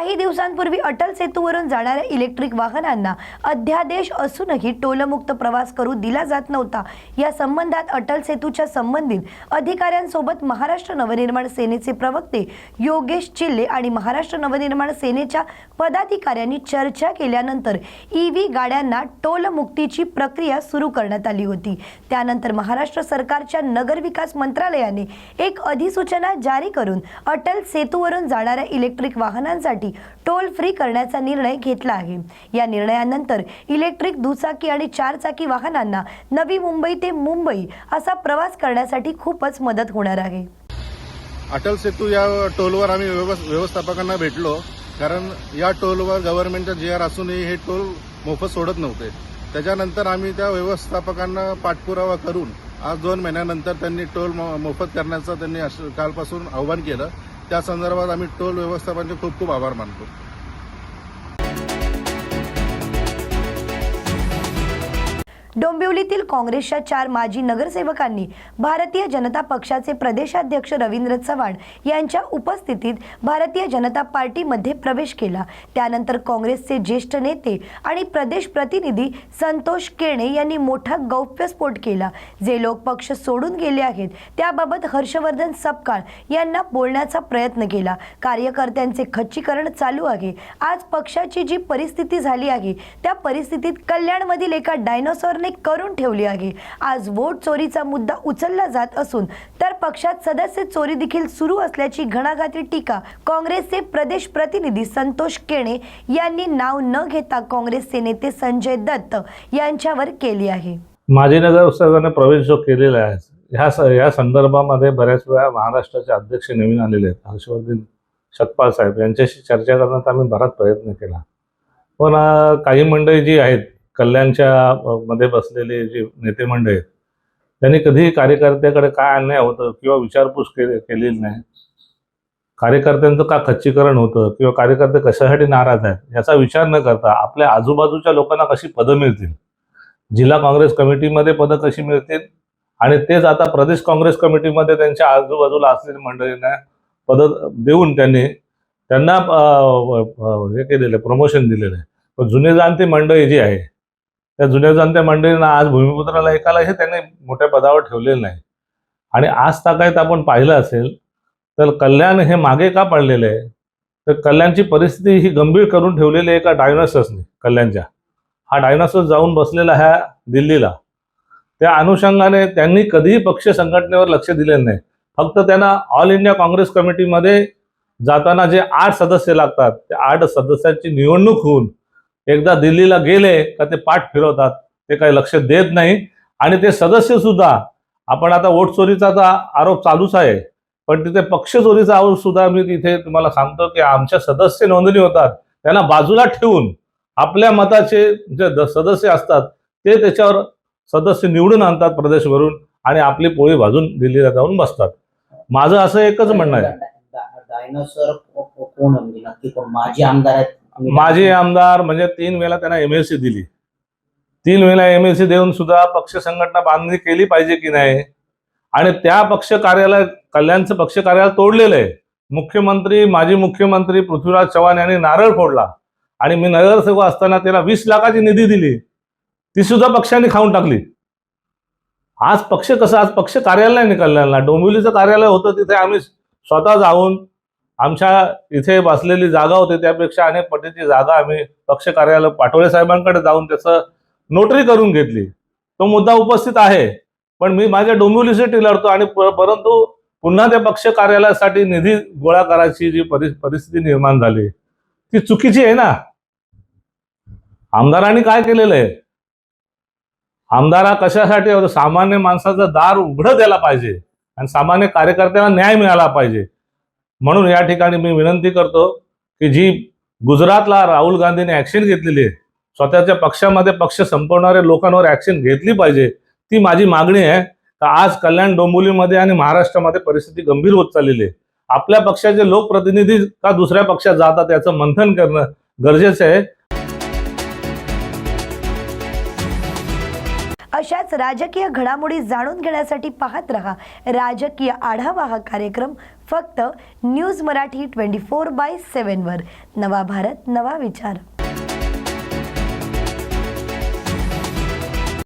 काही दिवसांपूर्वी अटल सेतूवरून जाणाऱ्या इलेक्ट्रिक वाहनांना अध्यादेश असूनही टोलमुक्त प्रवास करू दिला जात नव्हता. या संबंधात अटल सेतूच्या संबंधित अधिकाऱ्यांसोबत महाराष्ट्र नवनिर्माण सेनेचे प्रवक्ते योगेश चिल्ले आणि महाराष्ट्र नवनिर्माण सेनेच्या पदाधिकाऱ्यांनी चर्चा केल्यानंतर ईव्ही गाड्यांना टोलमुक्तीची प्रक्रिया सुरू करण्यात आली होती. त्यानंतर महाराष्ट्र सरकारच्या नगरविकास मंत्रालयाने एक अधिसूचना जारी करून अटल सेतूवरून जाणाऱ्या इलेक्ट्रिक वाहनांसाठी टोल फ्री करण्याचा निर्णय घेतला आहे. या निर्णयानंतर इलेक्ट्रिक दुचाकी आणि चारचाकी वाहनांना नवी मुंबई ते मुंबई असा प्रवास करण्यासाठी खूपच मदत होणार आहे. अटल सेतू या टोलवर आम्ही व्यवस्थापकांना भेटलो. कारण या टोलवर गव्हर्नमेंटचा जी आर असूनही हे टोल मोफत सोडत नव्हते. त्याच्यानंतर आम्ही त्या व्यवस्थापकांना पाठपुरावा करून आज दोन महिन्यानंतर त्यांनी टोल मोफत करण्याचं त्यांनी कालपासून आव्हान केलं. त्या संदर्भात आम्ही टोल व्यवस्थापनाचे खूप खूप आभार मानतो. डोंबिवलीतील काँग्रेसच्या चार माजी नगरसेवकांनी भारतीय जनता पक्षाचे प्रदेशाध्यक्ष रवींद्र चव्हाण यांच्या उपस्थितीत भारतीय जनता पार्टीमध्ये प्रवेश केला. त्यानंतर काँग्रेसचे ज्येष्ठ नेते आणि प्रदेश प्रतिनिधी संतोष केणे यांनी मोठा गौप्यस्फोट केला. जे लोक पक्ष सोडून गेले आहेत त्याबाबत हर्षवर्धन सपकाळ यांना बोलण्याचा प्रयत्न केला. कार्यकर्त्यांचे खच्चीकरण चालू आहे. आज पक्षाची जी परिस्थिती झाली आहे त्या परिस्थितीत कल्याणमधील एका डायनोसॉरने करून ठेवली आहे. आज वोट चोरीचा मुद्दा उचलला जात असून तर पक्षात सदस्य चोरी देखील सुरू असल्याची घणाघाती टीका काँग्रेसचे प्रदेश प्रतिनिधी संतोष केणे यांनी नाव न घेता काँग्रेसचे नेते संजय दत्त यांच्यावर केली आहे. माजी नगरसेवकांना प्रवेश जो केलेला आहे ह्या स या संदर्भामध्ये बऱ्याच वेळा महाराष्ट्राचे अध्यक्ष नवीन आलेले आहेत. हर्षवर्धन सतपाल साहेब यांच्याशी चर्चा करण्याचा आम्ही बराच प्रयत्न केला. पण काही मंडळी जी आहेत कल्याणच्या मध्ये बसलेले जे नेते मंडळी आहेत त्यांनी कधीही कार्यकर्त्याकडे काय अन्याय होतं किंवा विचारपूस केलेली नाही. कार्यकर्त्यांचं का खच्चीकरण होतं किंवा कार्यकर्ते कशासाठी नाराज आहेत याचा विचार न करता आपल्या आजूबाजूच्या लोकांना कशी पदं मिळतील? जिल्हा काँग्रेस कमिटीमध्ये पदं कशी मिळतील? आणि तेच आता प्रदेश काँग्रेस कमिटीमध्ये त्यांच्या आजूबाजूला असलेल्या मंडळींना पदं देऊन त्यांनी त्यांना हे केलेलं प्रमोशन दिलेलं आहे. पण जुने जाणते मंडळी जी आहे त्या जुन्या जाणत्या मंडळींना आज भूमिपुत्राला एकाला हे त्यांनी मोठ्या पदावर ठेवलेलं नाही. आणि आज ताकायत आपण पाहिलं असेल तर कल्याण हे मागे का पडलेलं आहे? तर कल्याणची परिस्थिती ही गंभीर करून ठेवलेली एका डायनॉसर्सने कल्याणच्या. हा डायनासोर जाऊन बसलेला ह्या दिल्लीला. त्या अनुषंगाने त्यांनी कधीही पक्ष संघटनेवर लक्ष दिलेलं नाही. फक्त त्यांना ऑल इंडिया काँग्रेस कमिटीमध्ये जाताना जे आठ सदस्य लागतात त्या आठ सदस्यांची निवडणूक होऊन एकदा दिल्लीला गेले का ते पाठ फिरवतात ते काही लक्ष देत नाही. आणि ते सदस्य सुद्धा आपण आता वोट चोरीचा तर आरोप चालूच आहे पण तिथे पक्ष चोरीचा आरोप सुद्धा मी तिथे तुम्हाला सांगतो की आमच्या सदस्य नोंदणी होतात त्यांना बाजूला ठेवून आपल्या मताचे जे सदस्य असतात ते त्याच्यावर सदस्य निवडून आणतात प्रदेशभरून आणि आपली पोळी भाजून दिल्लीला जाऊन बसतात. माझं असं एकच म्हणणं आहे. डायनोसॉर कोण नक्की कोण? माजी आमदार आहेत माजी आमदार म्हणजे तीन वेळा त्यांना एमएलसी दिली. तीन वेळा एमएलसी देऊन सुद्धा पक्ष संघटना बांधणी केली पाहिजे की नाही? आणि त्या पक्ष कार्यालय कल्याणचं पक्ष कार्यालय तोडलेलं आहे. मुख्यमंत्री माजी मुख्यमंत्री पृथ्वीराज चव्हाण यांनी नारळ फोडला. आणि मी नगरसेवक असताना त्याला वीस लाखाची निधी दिली. ती सुद्धा पक्षाने खाऊन टाकली. आज पक्ष कसं आज पक्ष कार्यालय नाही कल्याणला डोंबिवलीचं कार्यालय होतं तिथे आम्ही स्वतः जाऊन आमच्या इथे बसलेली जागा होती त्यापेक्षा अनेक पटीची जागा आम्ही पक्ष कार्यालय पाटोळे साहेबांकडे जाऊन त्याचं नोटरी करून घेतली. तो मुद्दा उपस्थित आहे पण मी माझ्या डोंबिवलीसाठी लढतो आणि परंतु पुन्हा त्या पक्ष कार्यालयासाठी निधी गोळा करायची जी परि परिस्थिती निर्माण झाली ती चुकीची आहे ना? आमदारांनी काय केलेलं आहे? आमदारा कशासाठी? सामान्य माणसाचं दार उघडं द्यायला पाहिजे आणि सामान्य कार्यकर्त्यांना न्याय मिळाला पाहिजे. म्हणून या ठिकाणी मी विनंती करतो की जी गुजरातला राहुल गांधीने ऍक्शन घेतलेली आहे स्वतःच्या पक्षामध्ये पक्ष संपवणाऱ्या लोकांवर ऍक्शन घेतली पाहिजे ती माझी मागणी आहे. तर आज कल्याण डोंबिवलीमध्ये आणि महाराष्ट्रामध्ये परिस्थिती गंभीर होत चाललेली आहे. आपल्या पक्षाचे लोकप्रतिनिधी का दुसऱ्या पक्षात जातात याचं मंथन करणं गरजेचं आहे. अशाच राजकीय घडामोडी जाणून घेण्यासाठी पाहत रहा. राजकीय आढावा हा कार्यक्रम फक्त news Marathi twenty four by सेवनवर नवा भारत नवा विचार.